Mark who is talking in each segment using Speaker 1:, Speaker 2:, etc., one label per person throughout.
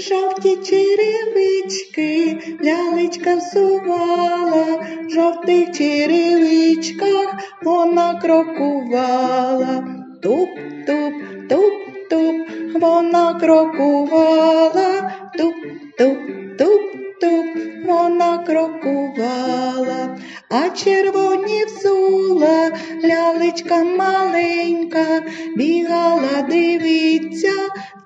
Speaker 1: жовті черевички, лялечка всувала, в жовтих черевичках вона крокувала. Туп-туп, туп-туп, вона крокувала, туп-туп, туп-туп, вона крокувала, а червоні взула, лялечка маленька, бігала, дивиться,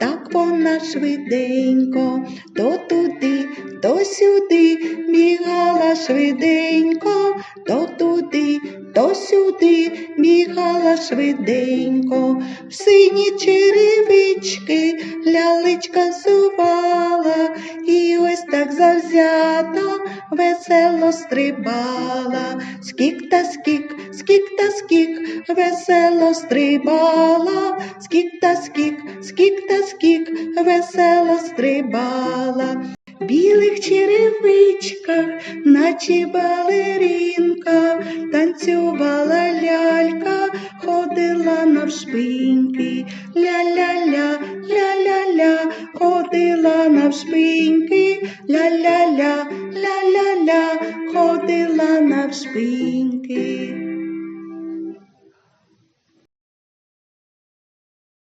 Speaker 1: так вона швиденько, то туди, то сюди, бігала швиденько, то туди, то сюди, бігала швиденько, в сині черевички лялечка зувала, і ось так завзято весело стрибала, скік та скік, скік та скік, весело стрибала, скік та скік, скік та скік, весело стрибала. Білих черевичках, наче балерінка, танцювала лялька, ходила навшпиньки, ля-ля-ля, ля-ля-ля, ходила навшпиньки, ля-ля-ля, ля-ля-ля, ходила навшпиньки.